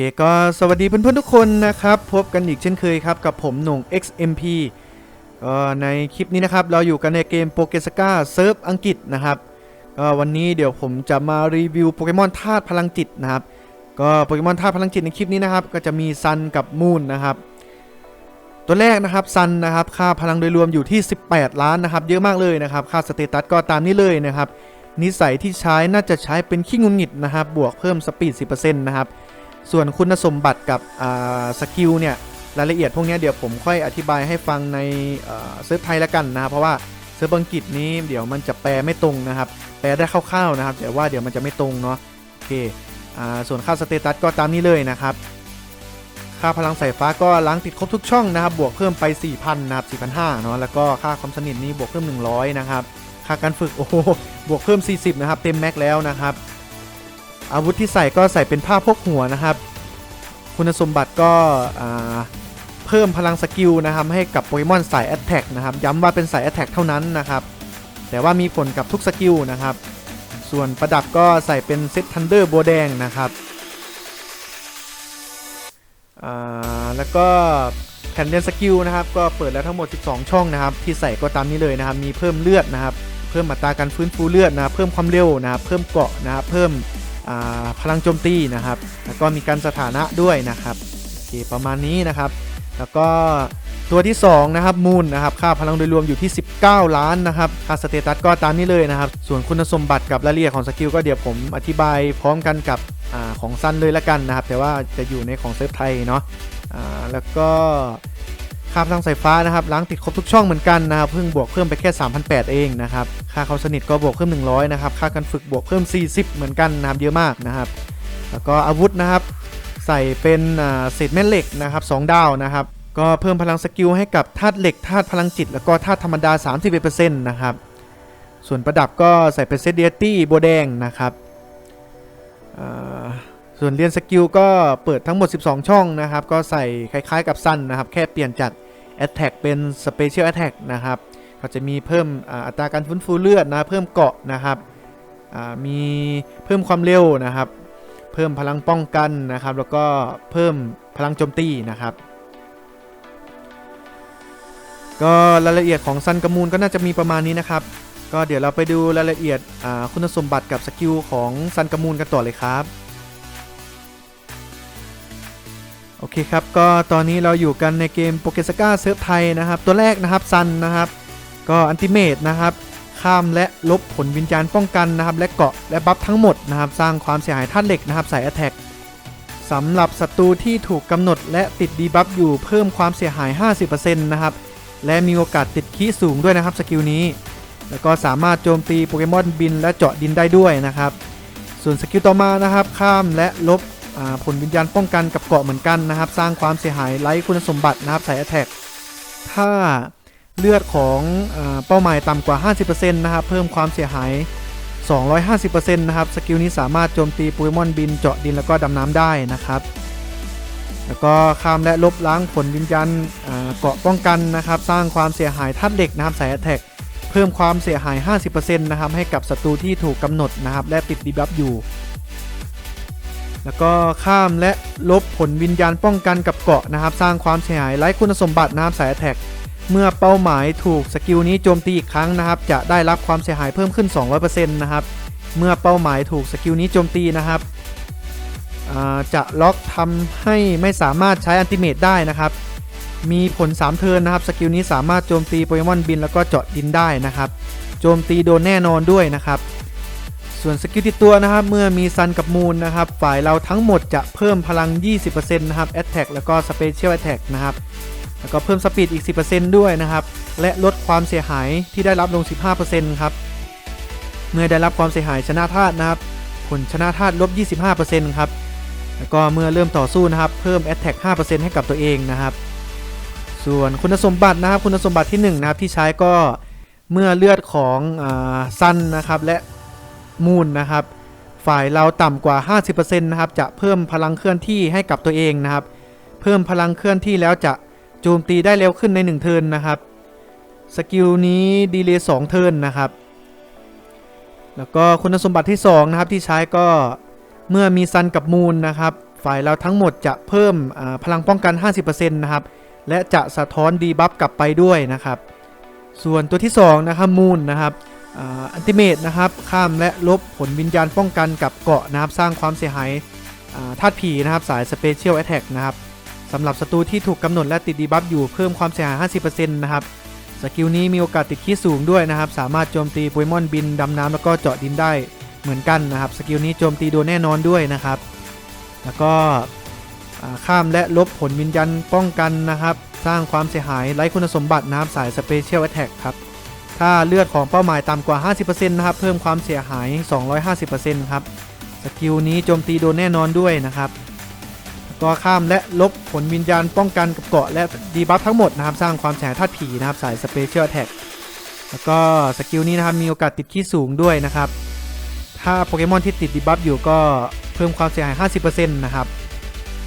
เคก็สวัสดีเพื่อนๆทุกคนนะครับ พบกันอีกเช่นเคยครับ กับผมหน่ง XMP ก็ในคลิปนี้นะครับ เราอยู่กันในเกมโปเกสกาเซิร์ฟอังกฤษนะครับก็วันนี้เดี๋ยวผมจะมารีวิวโปเกมอนธาตุพลังจิตนะครับ ก็โปเกมอนธาตุพลังจิตในคลิปนี้นะครับ ก็จะมีซันกับมูนนะครับ ตัวแรกนะครับซันนะครับ ค่าพลังโดยรวมอยู่ที่ 18 ล้านนะครับ เยอะมากเลยนะครับ ค่าสเตตัสก็ตามนี้เลยนะครับ นิสัยที่ใช้น่าจะใช้เป็นขี้งุนหงิดนะครับ บวกเพิ่มสปีด 10%นะครับ ส่วนคุณสมบัติกับสกิลเนี่ยรายละเอียดพวกนี้เดี๋ยวผมค่อยอธิบายให้ฟังในเซิร์ฟไทยแล้วกันนะครับเพราะว่าเซิร์ฟอังกฤษนี้เดี๋ยวมันจะแปลไม่ตรงนะครับ แปลได้คร่าวๆนะครับ แต่ว่าเดี๋ยวมันจะไม่ตรงเนาะโอเคอส่วนค่าสเตตัสก็ตามนี้เลยนะครับ ค่าพลังสายฟ้าก็ล้างติดครบทุกช่องนะครับ บวกเพิ่มไป 4,000นะครับ4,500เนาะแล้วก็ค่าความสนิทนี้บวกเพิ่ม 100 นะครับ ค่าการฝึกโอ้โหบวกเพิ่ม 40 นะครับ เต็มแม็กแล้วนะครับ อาวุธที่ใส่ก็ใส่เป็นผ้าพกหัวนะครับ คุณสมบัติก็เพิ่มพลังสกิลนะครับให้กับโปเกมอนสายแอตแทกนะครับย้ำว่าเป็นสายแอตแทกเท่านั้นนะครับ แต่ว่ามีผลกับทุกสกิลนะครับ ส่วนประดับก็ใส่เป็นเซตทันเดอร์โบแดงนะครับแล้วก็แผ่นเรียนสกิลนะครับก็เปิดแล้วทั้งหมด 12 ช่องนะครับ ที่ใส่ก็ตามนี้เลยนะครับ มีเพิ่มเลือดนะครับ เพิ่มอัตราการฟื้นฟูเลือดนะครับ เพิ่มความเร็วนะครับ เพิ่มเกาะนะครับ เพิ่ม พลังโจมตีนะครับ แล้วก็มีการสถานะด้วยนะครับโอเคประมาณนี้นะครับ แล้วก็ตัวที่ 2 นะครับมูลนะครับค่าพลังโดยรวมอยู่ที่ 19 ล้านนะครับค่าสเตตัสก็ตามนี้เลยนะครับ ส่วนคุณสมบัติกับรายละเอียดของสกิลก็เดี๋ยวผมอธิบายพร้อมกันกับอของซันเลยละกันนะครับ แต่ว่าจะอยู่ในของเซิร์ฟไทยเนาะอ่าแล้วก็ ค่าพลังสายฟ้านะครับล้างติดครบทุกช่องเหมือนกันนะครับเพิ่งบวกเพิ่มไปแค่ 3,800 เองนะครับค่าเขาสนิทก็บวกเพิ่ม 100 นะครับ ค่าการฝึกบวกเพิ่ม 40 เหมือนกันนะครับเยอะมากนะครับ แล้วก็อาวุธนะครับ ใส่เป็นเศษแม่เหล็กนะครับ2ดาวนะครับก็เพิ่มพลังสกิลให้กับธาตุเหล็กธาตุพลังจิต แล้วก็ธาตุธรรมดา 31%นะครับส่วนประดับก็ใส่เป็นเซตเดียตี้โบแดงนะครับส่วนเรียนสกิลก็เปิดทั้งหมด 12 ช่องนะครับ ก็ใส่คล้ายๆกับสั้นนะครับ แค่เปลี่ยนจาก Attack เป็น Special Attack นะครับก็จะมีเพิ่มอัตราการฟื้นฟูเลือดนะเพิ่มเกาะนะครับมีเพิ่มความเร็วนะครับ เพิ่มพลังป้องกันนะครับ แล้วก็เพิ่มพลังโจมตีนะครับ ก็รายละเอียดของซันกามูลก็น่าจะมีประมาณนี้นะครับ ก็เดี๋ยวเราไปดูรายละเอียดคุณสมบัติกับสกิลของซันกามูลกันต่อเลยครับ โอเคครับ ก็ตอนนี้เราอยู่กันในเกมโปเกสก้าเซิร์ฟไทยนะครับ ตัวแรกนะครับซันนะครับ ก็อันติเมตนะครับ ข้ามและลบผลวิญญาณป้องกันนะครับ และเกาะและบัฟทั้งหมดนะครับ สร้างความเสียหายธาตุเหล็กนะครับใส่ a t t a c k สำหรับศัตรูที่ถูกกำหนดและติดดีบัฟอยู่เพิ่มความเสียหาย 50%นะครับ และมีโอกาสติดคีสูงด้วยนะครับสกิลนี้ แล้วก็สามารถโจมตีโปเกมอนบินและเจาะดินได้ด้วยนะครับ ส่วนสกิลต่อมานะครับ ข้ามและลบ ผลวิญญาณป้องกันกับเกาะเหมือนกันนะครับ สร้างความเสียหายไร้คุณสมบัตินะครับใส่ a t t a c k ถ้าเลือดของอเป้าหมายต่ำกว่า 50%นะครับเพิ่มความเสียหาย 250%นะครับสกิลนี้สามารถโจมตีโปเกมอนบินเจาะดินแล้วก็ดำน้ำได้นะครับ แล้วก็ข้ามและลบล้างผลวิญญาณเกาะป้องกันนะครับ สร้างความเสียหายธาตุเหล็กนะครับใส่ a t t a c k เพิ่มความเสียหาย 50%นะครับให้กับศัตรูที่ถูกกำหนดนะครับและติดดีบัฟอยู่ แล้วก็ข้ามและลบผลวิญญาณป้องกันกับเกาะนะครับ สร้างความเสียหายไร้คุณสมบัตินะครับสายแท็กเมื่อเป้าหมายถูกสกิลนี้โจมตีอีกครั้งนะครับ จะได้รับความเสียหายเพิ่มขึ้น 200%นะครับ เมื่อเป้าหมายถูกสกิลนี้โจมตีนะครับจะล็อกทำให้ไม่สามารถใช้อันติเมตได้นะครับ มีผล 3 เทิร์นนะครับ สกิลนี้สามารถโจมตีโปเกมอนบินแล้วก็เจาะดินได้นะครับ โจมตีโดนแน่นอนด้วยนะครับ ส่วนสกิลติดตัวนะครับเมื่อมีซันกับมูนนะครับ ฝ่ายเราทั้งหมดจะเพิ่มพลัง 20%นะครับ Attack แล้วก็ Special Attack นะครับแล้วก็เพิ่มสปีดอีก 10%ด้วยนะครับ และลดความเสียหายที่ได้รับลง 15%ครับ เมื่อได้รับความเสียหายชนะธาตุนะครับ ผลชนะธาตุลบ 25%ครับ แล้วก็เมื่อเริ่มต่อสู้นะครับ เพิ่ม Attack 5%ให้กับตัวเองนะครับ ส่วนคุณสมบัตินะครับ คุณสมบัติที่ 1 นะครับที่ใช้ก็เมื่อเลือดของซันนะครับและ มูลนะครับ ฝ่ายเราต่ำกว่า 50%นะครับจะเพิ่มพลังเคลื่อนที่ให้กับตัวเองนะครับ เพิ่มพลังเคลื่อนที่แล้วจะโจมตีได้เร็วขึ้นใน1เทิร์นนะครับสกิลนี้ดีเลย์2เทิร์นนะครับ แล้วก็คุณสมบัติที่2นะครับที่ใช้ก็เมื่อมีซันกับมูลนะครับ ฝ่ายเราทั้งหมดจะเพิ่มพลังป้องกัน 50%นะครับ และจะสะท้อนดีบัฟกลับไปด้วยนะครับ ส่วนตัวที่2นะครับมูนนะครับ อันติเมตนะครับข้ามและลบผลวิญญาณป้องกันกับเกาะนะครับสร้างความเสียหายธาตุผีนะครับสายสเปเชียลแอ t แทกนะครับสำหรับศัตรูที่ถูกกำหนดและติดดีบัฟอยู่เพิ่มความเสียหาย 50%นะครับสกิลนี้มีโอกาสติดขี้สูงด้วยนะครับ สามารถโจมตีโปเกมอนบินดำน้ำแล้วก็เจาะดินได้เหมือนกันนะครับสกิลนี้โจมตีโดนแน่นอนด้วยนะครับ แล้วก็ข้ามและลบผลวิญญาณป้องกันนะครับ สร้างความเสียหายไร้คุณสมบัตินะครับสายสเปเชียลแอ t แทกครับ ถ้าเลือดของเป้าหมายต่ำกว่า 50%นะครับ เพิ่มความเสียหาย 250%ครับ สกิลนี้โจมตีโดนแน่นอนด้วยนะครับแล้วข้ามและลบผลวิญญาณป้องกันกับเกาะและดีบัฟทั้งหมดนะครับ สร้างความเสียหายธาตุผีนะครับ สายสเปเชียลแท็กแล้วก็สกิลนี้นะครับ มีโอกาสติดขี้สูงด้วยนะครับ ถ้าโปเกมอนที่ติดดีบัฟอยู่ก็เพิ่มความเสียหาย 50%นะครับ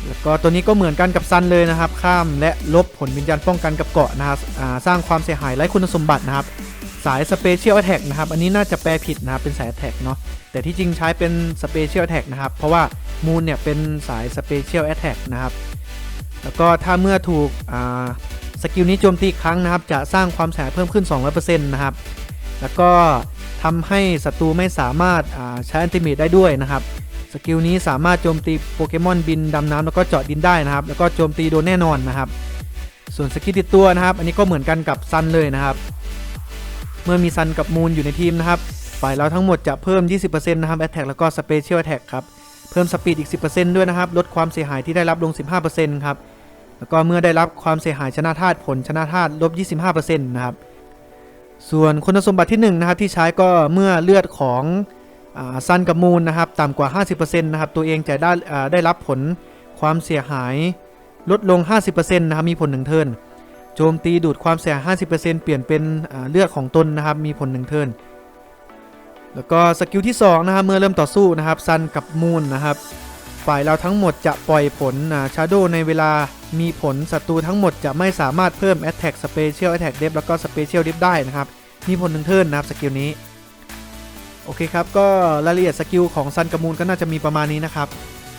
แล้วก็ตัวนี้ก็เหมือนกันกับซันเลยนะครับ ข้ามและลบผลวิญญาณป้องกันกับเกาะนะครับสร้างความเสียหายไร้คุณสมบัตินะครับ สายสเปเชียลแท็กนะครับ อันนี้น่าจะแปลผิดนะครับ เป็นสายแท็กเนาะ แต่ที่จริงใช้เป็นสเปเชียลแท็กนะครับ เพราะว่ามูนเนี่ยเป็นสายสเปเชียลแท็กนะครับ แล้วก็ถ้าเมื่อถูกสกิลนี้โจมตีครั้งนะครับ จะสร้างความเสียหายเพิ่มขึ้น 200%นะครับ แล้วก็ทำให้ศัตรูไม่สามารถาใช้อันติเมตได้ด้วยนะครับสกิลนี้สามารถโจมตีโปเกมอนบินดำน้ำแล้วก็เจาะดินได้นะครับ แล้วก็โจมตีโดนแน่นอนนะครับ ส่วนสกิลติดตัวนะครับ อันนี้ก็เหมือนกันกับซันเลยนะครับ เมื่อมีซันกับมูนอยู่ในทีมนะครับ ฝ่ายเราทั้งหมดจะเพิ่ม 20%นะครับ Attack แล้วก็ Special Attack ครับ เพิ่มสปีดอีก 10%ด้วยนะครับ ลดความเสียหายที่ได้รับลง 15%ครับ แล้วก็เมื่อได้รับความเสียหายชนะธาตุผลชนะธาตุลบ 25%นะครับ ส่วนคุณสมบัติที่1นะครับที่ใช้ก็เมื่อเลือดของซันกับมูนนะครับต่ำกว่า 50%นะครับตัวเองจะได้ได้รับผลความเสียหายลดลง 50%นะครับมีผลหนึ่งเทิร์น โจมตีดูดความเสียหาย50%เปลี่ยนเป็นเลือดของตนนะครับ มีผลหนึ่งเทิร์นแล้วก็สกิลที่2นะครับเมื่อเริ่มต่อสู้นะครับซันกับมูนนะครับ ฝ่ายเราทั้งหมดจะปล่อยผลชาโดในเวลามีผลศัตรูทั้งหมดจะไม่สามารถเพิ่ม Attack Special Attack Def แล้วก็ Special Def ได้นะครับ มีผลหนึ่งเทิร์นนะครับสกิลนี้ โอเคครับ ก็รายละเอียดสกิลของซันกับมูนก็น่าจะมีประมาณนี้นะครับ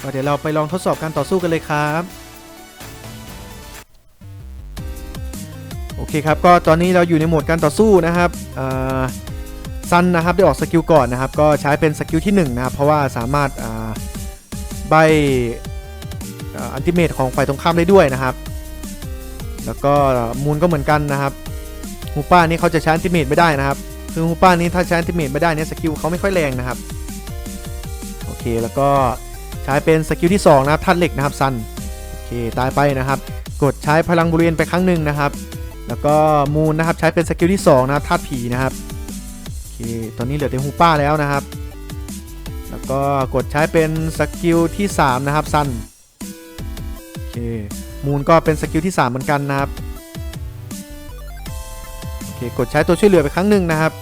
ก็เดี๋ยวเราไปลองทดสอบการต่อสู้กันเลยครับ โอเคครับก็ตอนนี้เราอยู่ในโหมดการต่อสู้นะครับซันนะครับได้ออกสกิลก่อนนะครับก็ใช้เป็นสกิลที่1นะครับเพราะว่าสามารถใบอันติเมตของฝ่ายตรงข้ามได้ด้วยนะครับ แล้วก็มูนก็เหมือนกันนะครับฮูป้านี่เขาจะใช้อันติเมตไม่ได้นะครับคือฮูป้านี้ถ้าใช้อันติเมตไม่ได้เนี่ยสกิลเขาไม่ค่อยแรงนะครับโอเคแล้วก็ใช้เป็นสกิลที่2นะครับธาตุเหล็กนะครับซันโอเคตายไปนะครับ กดใช้พลังบริเวณไปครั้งหนึ่งนะครับ แล้วก็มูนนะครับใช้เป็นสกิลที่2นะครับธาตุผีนะครับโอเคตอนนี้เหลือแต่ฮูป้าแล้วนะครับ แล้วก็กดใช้เป็นสกิลที่3นะครับซันโอเคมูนก็เป็นสกิลที่ 3 เหมือนกันนะครับโอเคกดใช้ตัวช่วยเหลือไปครั้งหนึ่งนะครับ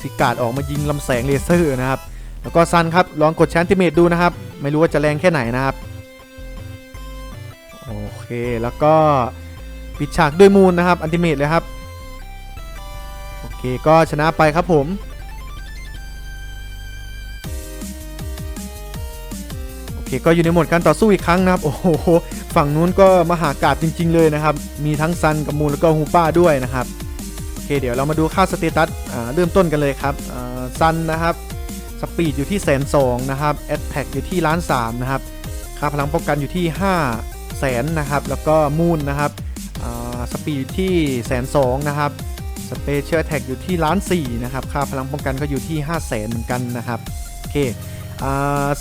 สิกาดออกมายิงลำแสงเลเซอร์นะครับ แล้วก็ซันครับลองกดใช้อันติเมตดูนะครับ ไม่รู้ว่าจะแรงแค่ไหนนะครับโอเคแล้วก็ ปิดฉากด้วยมูนนะครับอันติเมตเลยครับ โอเคก็ชนะไปครับผมโอเคก็อยู่ในโหมดการต่อสู้อีกครั้งนะครับโอ้โหฝั่งนู้นก็มหากาบจริง ๆ เลยนะครับ มีทั้งซันกับมูนแล้วก็ฮูป้าด้วยนะครับโอเคเดี๋ยวเรามาดูค่าสเตตัสเริ่มต้นกันเลยครับซันนะครับสปีดอยู่ที่แสนสองนะครับแอตแทกอยู่ที่ล้านสามนะครับค่าพลังป้องกันอยู่ที่5แสนนะครับแล้วก็มูนนะครับ สปีดที่แสนสองนะครับสเปเชียลแท็กอยู่ที่ล้านสี่นะครับ ค่าพลังป้องกันก็อยู่ที่ 5 0 0แสนเหมือนกันนะครับโอเค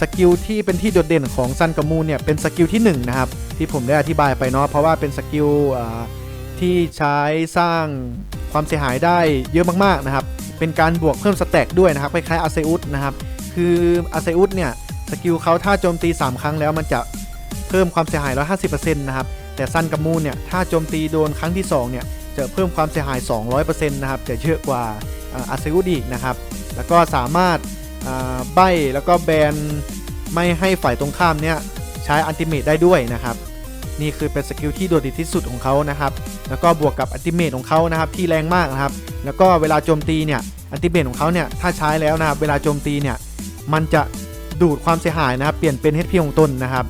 สกิลที่เป็นที่โดดเด่นของซันกับมูนเนี่ยเป็นสกิลที่1นะครับที่ผมได้อธิบายไปเนาะเพราะว่าเป็นสกิลที่ใช้สร้างความเสียหายได้เยอะมากๆนะครับเป็นการบวกเพิ่มสแต็กด้วยนะครับคล้ายๆอาเซอุสนะครับคืออาเซอุสเนี่ยสกิลเขาถ้าโจมตี 3 ครั้งแล้วมันจะเพิ่มความเสียหาย 150%นะครับ แต่ซันกับมูนเนี่ยถ้าโจมตีโดนครั้งที่2เนี่ยจะเพิ่มความเสียหาย 200%นะครับจะเยอะกว่าอาเซอุสอีกนะครับ แล้วก็สามารถใบแล้วก็แบนไม่ให้ฝ่ายตรงข้ามเนี่ยใช้อันติเมตได้ด้วยนะครับ นี่คือเป็นสกิลที่โดดเด่นที่สุดของเขานะครับ แล้วก็บวกกับอันติเมตของเขานะครับที่แรงมากนะครับ แล้วก็เวลาโจมตีเนี่ยอันติเมตของเขาเนี่ยถ้าใช้แล้วนะครับเวลาโจมตีเนี่ยมันจะดูดความเสียหายนะครับ เปลี่ยนเป็น HP ของตนนะครับ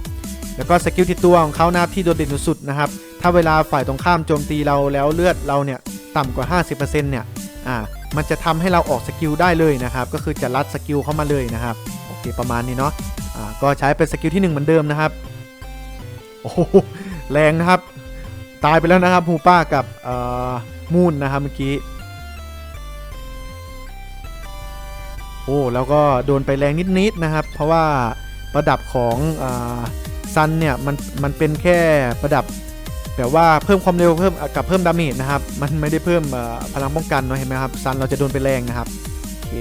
แล้วก็สกิลที่ตัวของเขานะครับที่โดดเด่นสุดนะครับ ถ้าเวลาฝ่ายตรงข้ามโจมตีเราแล้วเลือดเราเนี่ยต่ำกว่า 50%เนี่ยอ่ามันจะทำให้เราออกสกิลได้เลยนะครับ ก็คือจะรัดสกิลเข้ามาเลยนะครับโอเคประมาณนี้เนาะอ่าก็ใช้เป็นสกิลที่ 1 เหมือนเดิมนะครับโอ้โหแรงนะครับ ตายไปแล้วนะครับฮูป้ากับเอ่อมูนนะครับเมื่อกี้โอ้แล้วก็โดนไปแรงนิดๆนะครับ เพราะว่าประดับของอา ซันเนี่ยมันมันเป็นแค่ประดับแบบว่าเพิ่มความเร็วเพิ่มกับเพิ่มดาเมจนะครับ มันไม่ได้เพิ่มพลังป้องกันเนาะเห็นไหมครับซันเราจะโดนไปแรงนะครับโอเค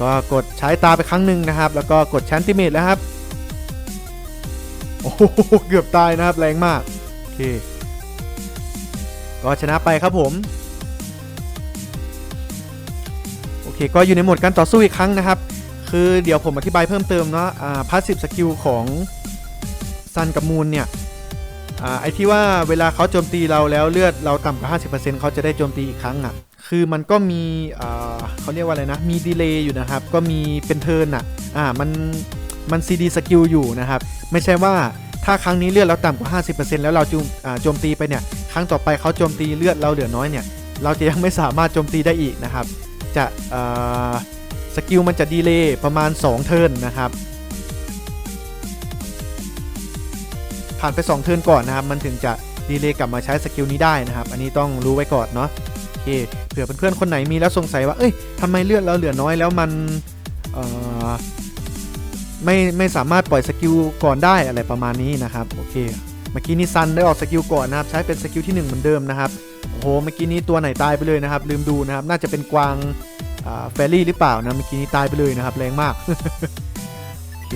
ก็กดใช้ตาไปครั้งหนึ่งนะครับ แล้วก็กดแชนติเมตแล้วครับโอ้โหเกือบตายนะครับแรงมากโอเคก็ชนะไปครับผมโอเคก็อยู่ในโหมดการต่อสู้อีกครั้งนะครับ คือเดี๋ยวผมอธิบายเพิ่มเติมเนาะพาสซีฟสกิลของ ซันกับมูนเนี่ยอ่าไอที่ว่าเวลาเขาโจมตีเราแล้วเลือดเราต่ำกว่า50%เขาจะได้โจมตีอีกครั้งอะ คือมันก็มีอ่าเขาเรียกว่าอะไรนะ มีดีเลย์อยู่นะครับ ก็มีเป็นเทิร์นอะ อ่า มัน มันซีดีสกิลอยู่นะครับ ไม่ใช่ว่าถ้าครั้งนี้เลือดเราต่ำกว่า 50%แล้วเราจมอ่าโจมตีไปเนี่ย ครั้งต่อไปเขาโจมตีเลือดเราเหลือน้อยเนี่ย เราจะยังไม่สามารถโจมตีได้อีกนะครับ จะอ่าสกิลมันจะดีเลย์ประมาณ 2 เทิร์นนะครับ ผ่านไป 2 เทิร์นก่อนนะครับ มันถึงจะดีเลย์กลับมาใช้สกิลนี้ได้นะครับ อันนี้ต้องรู้ไว้ก่อนเนาะโอเคเผื่อเพื่อนๆคนไหนมีแล้วสงสัยว่า เอ้ยทำไมเลือดเราเหลือน้อยแล้วมันเอ่อไม่ไม่สามารถปล่อยสกิลก่อนได้อะไรประมาณนี้นะครับโอเคเมื่อกี้นี้ซันได้ออกสกิลก่อนนะครับ ใช้เป็นสกิลที่ 1 เหมือนเดิมนะครับโอ้โหเมื่อกี้นี้ตัวไหนตายไปเลยนะครับ ลืมดูนะครับ น่าจะเป็นกวางแฟรี่หรือเปล่านะเมื่อกี้นี้ตายไปเลยนะครับแรงมากโอเค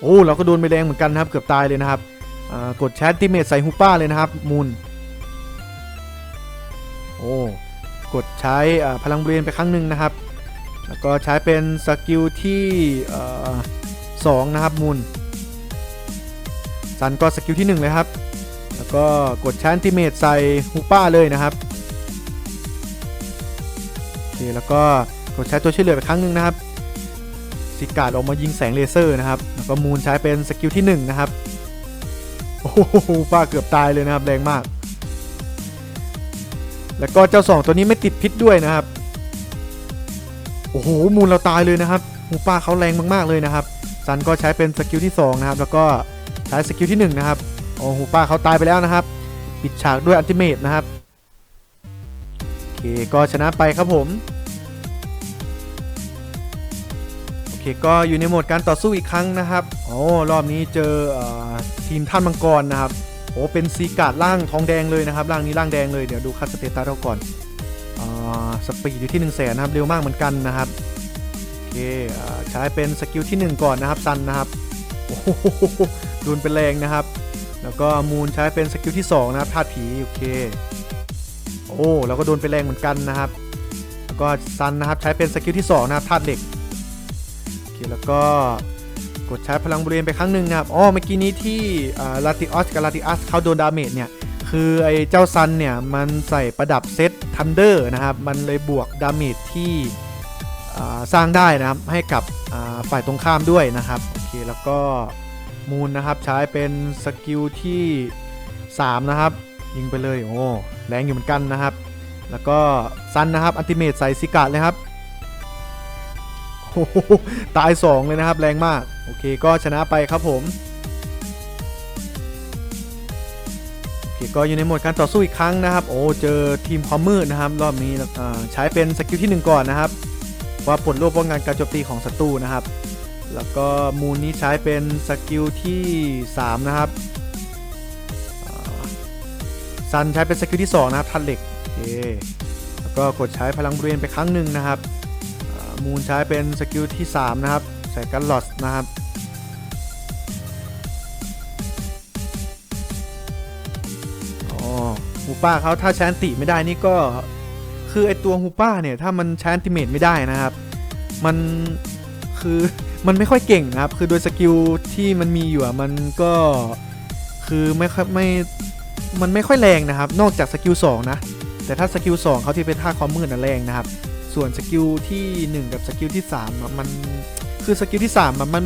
โอ้เราก็โดนไปแรงเหมือนกันนะครับเกือบตายเลยนะครับกดแชทติเมตใส่ฮูป้าเลยนะครับมูลโอ้กดใช้พลังเบรนไปครั้งหนึ่งนะครับ แล้วก็ใช้เป็นสกิลที่สองนะครับมูลซันก็สกิลที่หนึ่งเลยครับ แล้วก็กดแชนติเมตใส่ฮูป้าเลยนะครับโอเคแล้วก็กดใช้ตัวช่วยเหลือไปครั้งหนึ่งนะครับสิกาดออกมายิงแสงเลเซอร์นะครับ แล้วก็มูลใช้เป็นสกิลที่ 1 นะครับ โอ้โหป้าเกือบตายเลยนะครับ แรงมาก แล้วก็เจ้า 2 ตัวนี้ไม่ติดพิษด้วยนะครับ โอ้โห มูลเราตายเลยนะครับฮูป้าเขาแรงมากๆเลยนะครับ ซันก็ใช้เป็นสกิลที่ 2 นะครับ แล้วก็ใช้สกิลที่ 1 นะครับ โอ้ฮูป้าเขาตายไปแล้วนะครับ ปิดฉากด้วยอัลติเมทนะครับ โอเค ก็ชนะไปครับผม เคก็อยู่ในโหมดการต่อสู้อีกครั้งนะครับโอ้รอบนี้เจออทีมท่านมังกรนะครับโอ้เป็นซีกาดร่างทองแดงเลยนะครับร่างนี้ร่างแดงเลยเดี๋ยวดูคัสเตตัสเราก่อนอสปีดอยู่ที่1นึ่งแสนนะครับเร็วมากเหมือนกันนะครับโอเคอใช้เป็นสกิลที่ 1 ก่อนนะครับซันนะครับโอ้โหโดนเป็นแรงนะครับ แล้วก็มูลใช้เป็นสกิลที่ 2 นะครับธาตุผีโอเคโอ้แล้วก็โดนไปแรงเหมือนกันนะครับ แล้วก็ซันนะครับใช้เป็นสกิลที่2นะครับธาตุเหล็ก แล้วก็กดใช้พลังบริเวณไปครั้งหนึ่งนะครับอ๋อเมื่อกี้นี้ที่ลาติออสกับลาติอัสเขาโดนดาเมจเนี่ย คือไอ้เจ้าซันเนี่ย มันใส่ประดับเซตทันเดอร์นะครับ มันเลยบวกดาเมจที่สร้างได้นะครับ ให้กับฝ่ายตรงข้ามด้วยนะครับ โอเค แล้วก็มูลนะครับใช้เป็นสกิลที่ 3 นะครับ ยิงไปเลย โอ้แรงอยู่เหมือนกันนะครับ แล้วก็ซันนะครับอันติเมตใส่ซิกาดเลยครับ ตาย 2 เลยนะครับ แรงมาก โอเคก็ชนะไปครับผมโอเคก็อยู่ในโหมดการต่อสู้อีกครั้งนะครับ โอ้ เจอทีมความมืดนะครับ รอบนี้ใช้เป็นสกิลที่ 1 ก่อนนะครับ ว่าปลดโล่ป้องกันการโจมตีของศัตรูนะครับ แล้วก็มูลนี้ใช้เป็นสกิลที่ 3 นะครับซันใช้เป็นสกิลที่ 2 นะครับทันเหล็กโอเคแล้วก็กดใช้พลังบริเวณไปครั้งหนึ่งนะครับ มูลใช้เป็นสกิลที่ 3 นะครับ ใส่กันลอสนะครับ อ๋อฮูป้าเขาถ้าใช้อันติไม่ได้นี่ก็คือไอตัวฮูป้าเนี่ย ถ้ามันใช้อันติเมตไม่ได้นะครับ มันคือมันไม่ค่อยเก่งนะครับ คือโดยสกิลที่มันมีอยู่อะมันก็คือไม่ค่อยไม่มันไม่ค่อยแรงนะครับ นอกจากสกิล2นะแต่ถ้าสกิล2เขาที่เป็นท่าความมืดน่ะแรงนะครับ ส่วนสกิลที่ 1 กับสกิลที่3มันคือสกิลที่3อะมัน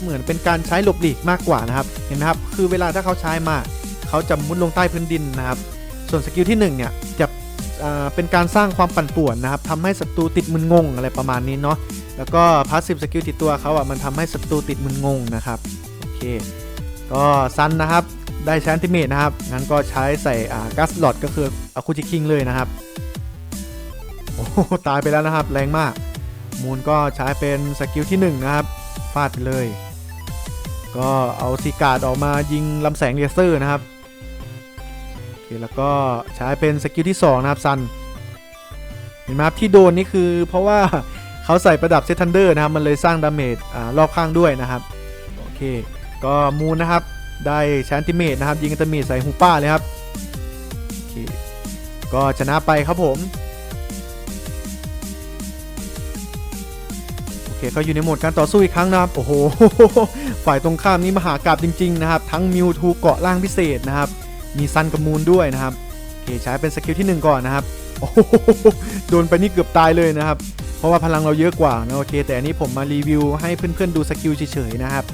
เหมือนเป็นการใช้หลบหลีกมากกว่านะครับ เห็นไหมครับ คือเวลาถ้าเขาใช้มา เขาจะมุดลงใต้พื้นดินนะครับ ส่วนสกิลที่1เนี่ยจะเป็นการสร้างความปั่นป่วนนะครับทำให้ศัตรูติดมึนงงอะไรประมาณนี้เนาะ แล้วก็พาสซีฟสกิลติดตัวเขาอะมันทำให้ศัตรูติดมึนงงนะครับ โอเค ก็ซันนะครับ ได้ใช้อันติเมตนะครับ งั้นก็ใช้ใส่อ่ากัสลอดก็คืออาคุจิคิงเลยนะครับ ตายไปแล้วนะครับ แรงมาก มูลก็ใช้เป็นสกิลที่ 1 นะครับ ฟาดไปเลย ก็เอาซีการ์ดออกมายิงลำแสงเลเซอร์นะครับโอเคแล้วก็ใช้เป็นสกิลที่ 2 นะครับซันเห็นไหมครับที่โดนนี่คือเพราะว่าเขาใส่ประดับเซทันเดอร์นะครับ มันเลยสร้างดาเมจอ่ารอบข้างด้วยนะครับ โอเค ก็มูลนะครับได้แชนติเมตนะครับ ยิงอัตเมตใส่ฮูป้าเลยครับ โอเค ก็ชนะไปครับผม เคก็อยู่ในโหมดการต่อสู้อีกครั้งนะครับโอ้โห ฝ่ายตรงข้ามนี่มหากราบจริงๆนะครับทั้งมิวทูเกาะล่างพิเศษนะครับมีซันกับมูลด้วยนะครับโอเคใช้เป็นสกิลที่ 1 ก่อนนะครับโอ้โหโดนไปนี่เกือบตายเลยนะครับ เพราะว่าพลังเราเยอะกว่านะโอเค แต่อันนี้ผมมารีวิวให้เพื่อนๆดูสกิลเฉยๆนะครับ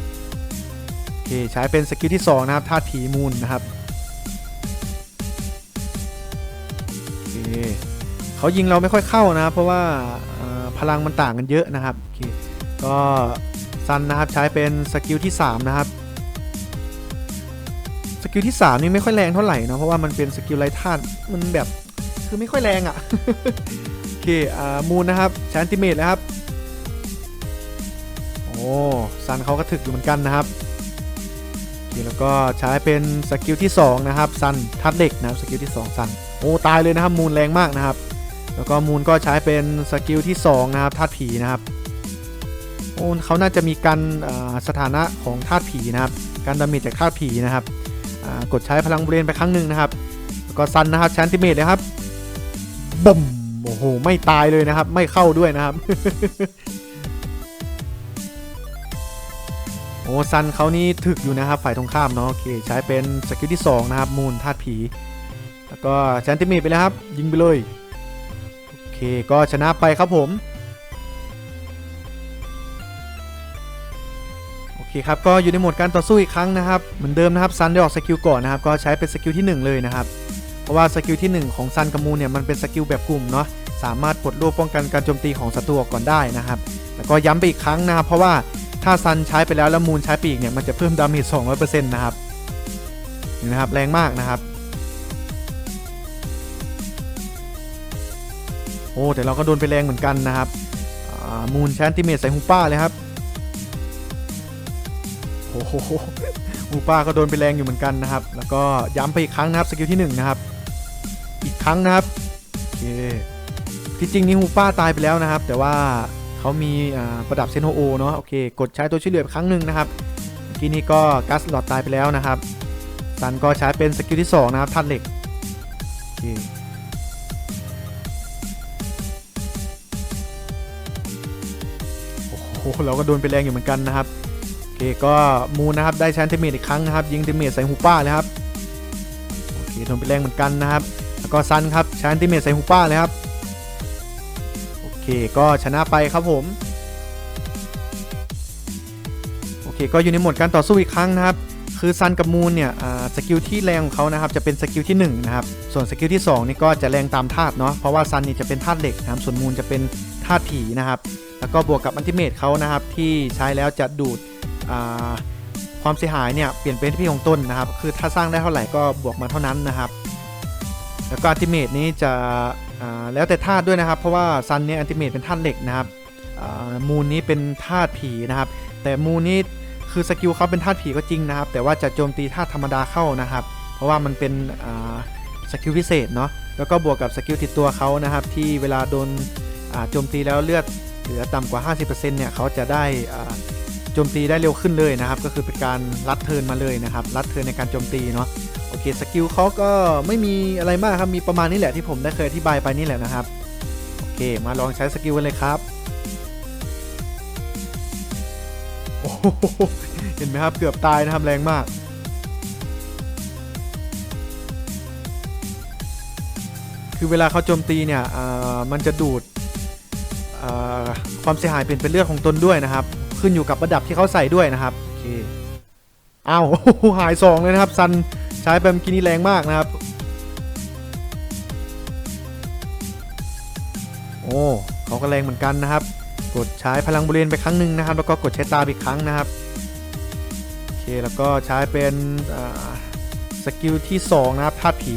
โอเคใช้เป็นสกิลที่2นะครับธาตุผีมูลนะครับโอเคเขายิงเราไม่ค่อยเข้านะครับเพราะว่า พลังมันต่างกันเยอะนะครับโอเคก็ซันนะครับใช้เป็นสกิลที่ 3 นะครับสกิลที่ 3 นี่ไม่ค่อยแรงเท่าไหร่นะเพราะว่ามันเป็นสกิลไรธาตุมันแบบคือไม่ค่อยแรงอะ่ะโอเคอ่ามูลนะครับใช้อันติเมตแล้วครับโอ้ซันเขาก็ถึกอยู่เหมือนกันนะครับโอเคแล้วก็ใช้เป็นสกิลที่ 2 นะครับซันทัดเหล็กนะครับสกิลที่ 2ซันโอ้ตายเลยนะครับมูลแรงมากนะครับ แล้วก็มูลก็ใช้เป็นสกิลที่ 2 นะครับธาตุผีนะครับโอ้เขาน่าจะมีการสถานะของธาตุผีนะครับ การดาเมจจากธาตุผีนะครับกดใช้พลังเบริเวณไปครั้งหนึ่งนะครับ แล้วก็ซันนะครับแชนติเมตเลยครับบุ้มโอ้โหไม่ตายเลยนะครับ ไม่เข้าด้วยนะครับโอ้ซันเขานี่ถึกอยู่นะครับ ฝ่ายตรงข้ามเนาะโอเคใช้เป็นสกิลที่ 2 นะครับ มูลธาตุผี แล้วก็แชนติเมตไปแล้วครับ ยิงไปเลย เคก็ชนะไปครับผม โอเคครับก็อยู่ในโหมดการต่อสู้อีกครั้งนะครับ เหมือนเดิมนะครับซันได้ออกสกิลก่อนนะครับ ก็ใช้เป็นสกิลที่ 1 เลยนะครับ เพราะว่าสกิลที่ 1 ของซันกับมูลเนี่ยมันเป็นสกิลแบบกลุ่มเนาะสามารถปลดรวบป้องกันการโจมตีของศัตรูก่อนได้นะครับ แล้วก็ย้ำไปอีกครั้งนะครับ เพราะว่าถ้าซันใช้ไปแล้วแล้วมูลใช้ไปอีกเนี่ยมันจะเพิ่มดาเมจ200%นะครับเห็นไหมครับแรงมากนะครับ โอ้แต่เราก็โดนไปแรงเหมือนกันนะครับมูลแชนติเมตใส่ฮูป้าเลยครับโอ้โหฮูป้าก็โดนไปแรงอยู่เหมือนกันนะครับ แล้วก็ย้ำไปอีกครั้งนะครับสกิลที่หนึ่งนะครับอีกครั้งนะครับโอเคที่จริงนี่ฮูป้าตายไปแล้วนะครับ แต่ว่าเขามีประดับเซนโฮโอเนาะโอเค กดใช้ตัวช่วยเหลืออีกครั้งหนึ่งนะครับเมื่อกี้นี้ก็กัสหลอดตายไปแล้วนะครับซันก็ใช้เป็นสกิลที่สองนะครับทัดเหล็กโอเค หเราก็โดนไปแรงอยู่เหมือนกันนะครับโอเคก็มูนะครับได้แชนเทเมตอีกครั้งนะครับ ยิงเทเมตใส่ฮูป้าเลยครับโอเคโดนไปแรงเหมือนกันนะครับ แล้วก็ซันครับแชนเทเมตใส่ฮูป้าเลยครับโอเคก็ชนะไปครับผมโอเคก็อยู่ในโหมดการต่อสู้อีกครั้งนะครับคือซันกับมูนเนี่ยสกิลที่แรงของเขานะครับจะเป็นสกิลที่1นะครับส่วนสกิลที่2นี่ก็จะแรงตามธาตุเนาะเพราะว่าซันนี่จะเป็นธาตุเหล็กนะครับส่วนมูนจะเป็น ธาตุผีนะครับ แล้วก็บวกกับอันติเมตเขานะครับ ที่ใช้แล้วจะดูดความเสียหายเนี่ยเปลี่ยนเป็นที่ของต้นนะครับ คือถ้าสร้างได้เท่าไหร่ก็บวกมาเท่านั้นนะครับ แล้วก็อันติเมตนี้จะแล้วแต่ธาตุด้วยนะครับ เพราะว่าซันเนี่ยอันติเมตเป็นธาตุเหล็กนะครับมูนนี้เป็นธาตุผีนะครับ แต่มูนนี้คือสกิลเขาเป็นธาตุผีก็จริงนะครับ แต่ว่าจะโจมตีธาตุธรรมดาเข้านะครับ เพราะว่ามันเป็นสกิลพิเศษเนาะแล้วก็บวกกับสกิลติดตัวเขานะครับ ที่เวลาโดน โจมตีแล้วเลือดเหลือต่ำกว่า 50%เนี่ยเขาจะได้โจมตีได้เร็วขึ้นเลยนะครับ ก็คือเป็นการรัดเทินมาเลยนะครับ รัดเทินในการโจมตีเนาะโอเคสกิลเขาก็ไม่มีอะไรมากครับ มีประมาณนี้แหละที่ผมได้เคยอธิบายไปนี่แหละนะครับ โอเค มาลองใช้สกิลกันเลยครับโอ้เห็นไหมครับเกือบตายนะครับแรงมากคือเวลาเขาโจมตีเนี่ยอ่ามันจะดูด ความเสียหายเป็นเป็นเรื่องของตนด้วยนะครับ ขึ้นอยู่กับระดับที่เขาใส่ด้วยนะครับโอเคอ้าวหายสองเลยนะครับซันใช้ไปเมื่อกี้นี้แรงมากนะครับ โอ้เขาก็แรงเหมือนกันนะครับ กดใช้พลังบริเวณไปครั้งหนึ่งนะครับ แล้วก็กดใช้ตาไปอีกครั้งนะครับโอเคแล้วก็ใช้เป็นอ่าสกิลที่สองนะครับธาตุผี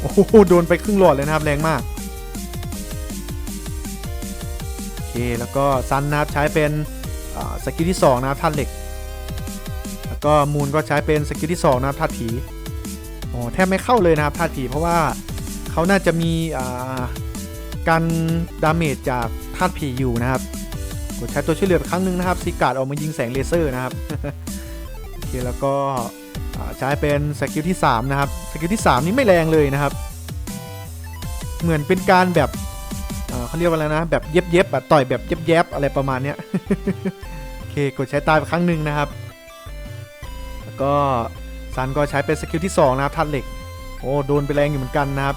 โอ้โหโดนไปครึ่งหลอดเลยนะครับแรงมาก แล้วก็ซันนะครับใช้เป็นสกิลที่สองนะครับธาตุเหล็ก แล้วก็มูนก็ใช้เป็นสกิลที่สองนะครับธาตุผีโอ้แทบไม่เข้าเลยนะครับธาตุผีเพราะว่าเขาน่าจะมีอ่ากันดาเมจจากธาตุผีอยู่นะครับกดใช้ตัวช่วยเหลือครั้งหนึ่งนะครับซีการ์ดออกมายิงแสงเลเซอร์นะครับโอเคแล้วก็ใช้เป็นสกิลที่3นะครับสกิลที่ 3 นี่ไม่แรงเลยนะครับ เหมือนเป็นการแบบ เขาเรียกว่าอะไรนะ แบบเย็บเย็บๆอะต่อยแบบเย็บเย็บอะไรประมาณเนี้ยโอเคกดใช้ตายไปครั้งหนึ่งนะครับ แล้วก็ซันก็ใช้เป็นสกิลที่ 2 นะครับธาตุเหล็ก โอ้โดนไปแรงอยู่เหมือนกันนะครับ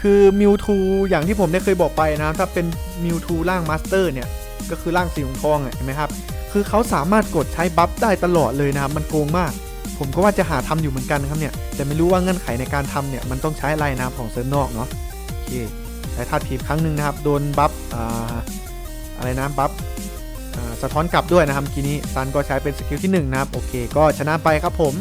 คือมิวทูอย่างที่ผมได้เคยบอกไปนะครับ ถ้าเป็นมิวทูร่างมาสเตอร์เนี่ย ก็คือร่างสีของทองอะเห็นไหมครับ คือเขาสามารถกดใช้บัฟได้ตลอดเลยนะครับ มันโกงมากผมก็ว่าจะหาทำอยู่เหมือนกันนะครับเนี่ย แต่ไม่รู้ว่าเงื่อนไขในการทำเนี่ย มันต้องใช้อะไรนะของเซิร์ฟนอกเนาะ โอเคใช้ธาตุผีครั้งหนึ่งนะครับ โดนบัฟอะไรนะบัฟสะท้อนกลับด้วยนะครับกีนี้ซันก็ใช้เป็นสกิลที่หนึ่งนะครับโอเคก็ชนะไปครับผม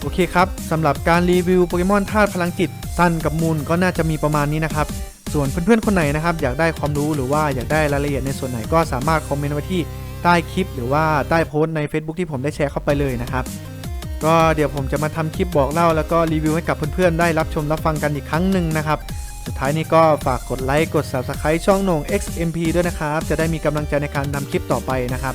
โอเคครับสำหรับการรีวิวโปเกมอนธาตุพลังจิตซันกับมูลก็น่าจะมีประมาณนี้นะครับ ส่วนเพื่อนๆคนไหนนะครับ อยากได้ความรู้หรือว่าอยากได้รายละเอียดในส่วนไหนก็สามารถคอมเมนต์ไว้ที่ใต้คลิป หรือว่าใต้โพสต์ใน Facebook ที่ผมได้แชร์เข้าไปเลยนะครับ ก็เดี๋ยวผมจะมาทำคลิปบอกเล่า แล้วก็รีวิวให้กับเพื่อนๆได้รับชมรับฟังกันอีกครั้งหนึ่งนะครับ สุดท้ายนี้ก็ฝากกดไลค์กด Subscribe ช่องโหน่ง XMP ด้วยนะครับ จะได้มีกำลังใจในการทำคลิปต่อไปนะครับ